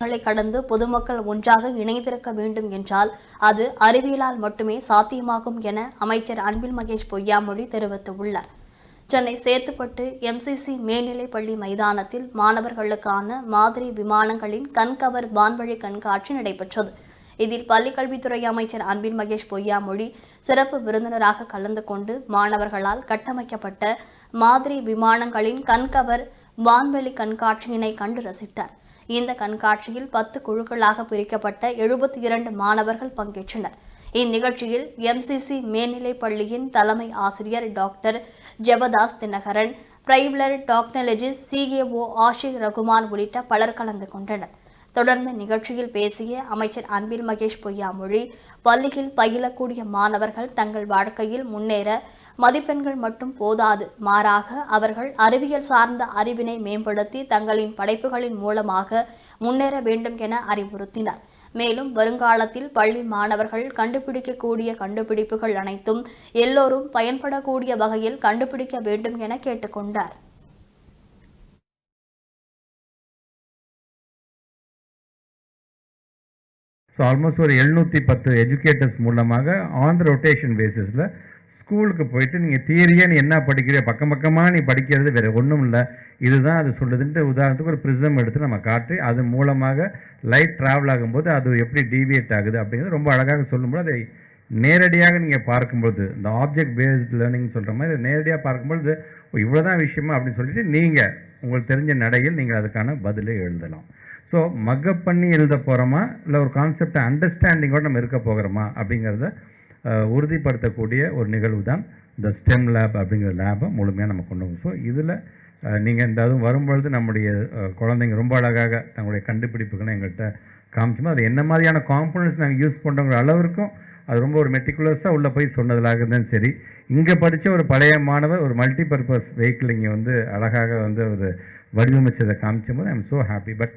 களை கடந்து பொதுமக்கள் ஒன்றாக இணைந்திருக்க வேண்டும் என்றால் அது அறிவியலால் மட்டுமே சாத்தியமாகும் என அமைச்சர் அன்பில் மகேஷ் பொய்யாமொழி தெரிவித்துள்ளார். சென்னை சேத்துப்பட்டு எம்சிசி மேல்நிலைப் பள்ளி மைதானத்தில் மாணவர்களுக்கான மாதிரி விமானங்களின் கண்கவர் வான்வழி கண்காட்சி நடைபெற்றது. இதில் பள்ளிக்கல்வித்துறை அமைச்சர் அன்பில் மகேஷ் பொய்யாமொழி சிறப்பு விருந்தினராக கலந்து கொண்டு மாணவர்களால் கட்டமைக்கப்பட்ட மாதிரி விமானங்களின் கண்கவர் வான்வெளி கண்காட்சியினை கண்டு ரசித்தார். இந்த கண்காட்சியில் பத்து குழுக்களாக பிரிக்கப்பட்ட எழுபத்தி இரண்டு மாணவர்கள் பங்கேற்றனர். இந்நிகழ்ச்சியில் எம்சிசி மேல்நிலைப் பள்ளியின் தலைமை ஆசிரியர் டாக்டர் ஜெபதாஸ் தினகரன் பிரைவ்லர் டாக்னாலஜிஸ்ட் சிஏஓ ஆஷிக் ரகுமான் உள்ளிட்ட பலர் கலந்து கொண்டனர். தொடர்ந்து நிகழ்ச்சியில் பேசிய அமைச்சர் அன்பில் மகேஷ் பொய்யாமொழி பள்ளியில் பயிலக்கூடிய மாணவர்கள் தங்கள் வாழ்க்கையில் முன்னேற மதிப்பெண்கள் மட்டும் போதாது மாறாக அவர்கள் அறிவியல் சார்ந்த அறிவினை மேம்படுத்தி தங்களின் படைப்புகளின் மூலமாக முன்னேற வேண்டும் என அறிவுறுத்தினார். மேலும் வருங்காலத்தில் பள்ளி மாணவர்கள் கண்டுபிடிக்கக்கூடிய கண்டுபிடிப்புகள் அனைத்தும் எல்லோரும் பயன்படக்கூடிய வகையில் கண்டுபிடிக்க வேண்டும் என கேட்டுக்கொண்டார். ஸோ ஆல்மோஸ்ட் ஒரு எழுநூற்றி பத்து எஜுகேட்டர்ஸ் மூலமாக ஆன் த ரொட்டேஷன் பேசிஸில் ஸ்கூலுக்கு போயிட்டு நீங்கள் தியரியாக நீ என்ன படிக்கிற பக்கம் பக்கமாக நீ படிக்கிறது வேறு ஒன்றும் இல்லை. இதுதான் அது சொல்லுதுன்ட்டு உதாரணத்துக்கு ஒரு ப்ரிசம் எடுத்து நம்ம காட்டி அது மூலமாக லைட் ட்ராவல் ஆகும்போது அது எப்படி டீவியேட் ஆகுது அப்படிங்கிறது ரொம்ப அழகாக சொல்லும்போது அதை நேரடியாக நீங்கள் பார்க்கும்போது இந்த ஆப்ஜெக்ட் பேஸ்ட் லேர்னிங் சொல்கிற மாதிரி நேரடியாக பார்க்கும்பொழுது இவ்வளோ தான் விஷயமா அப்படின்னு சொல்லிட்டு நீங்கள் உங்களுக்கு தெரிஞ்ச நடையில் நீங்கள் அதுக்கான பதிலை எழுதலாம். ஸோ மக்கப் பண்ணி எழுத போகிறோமா இல்லை ஒரு கான்செப்டை அண்டர்ஸ்டாண்டிங்கோடு நம்ம இருக்க போகிறோமா? அப்படிங்கிறத உறுதிப்படுத்தக்கூடிய ஒரு நிகழ்வு தான் இந்த ஸ்டெம் லேப் அப்படிங்கிற லேபை முழுமையாக நம்ம கொண்டு வரோம் ஸோ இதில் நீங்கள் இந்த அதுவும் வரும்பொழுது நம்முடைய குழந்தைங்க ரொம்ப அழகாக தங்களுடைய கண்டுபிடிப்புகளை எங்கள்கிட்ட காமிச்சோமோ? அது என்ன மாதிரியான காம்பனன்ட்ஸ் நாங்கள் யூஸ் பண்ணுறோங்கிற அளவிற்கும் அது ரொம்ப ஒரு மெட்டிகுலர்ஸாக உள்ளே போய் சொன்னதாக இருந்தாலும் சரி இங்கே படித்த ஒரு பழைய மாணவர் ஒரு மல்டி பர்பஸ் வெஹிக்கிள் இங்கே வந்து அழகாக வந்து ஒரு வடிவமைச்சதை காமிச்சும் போது I am so happy but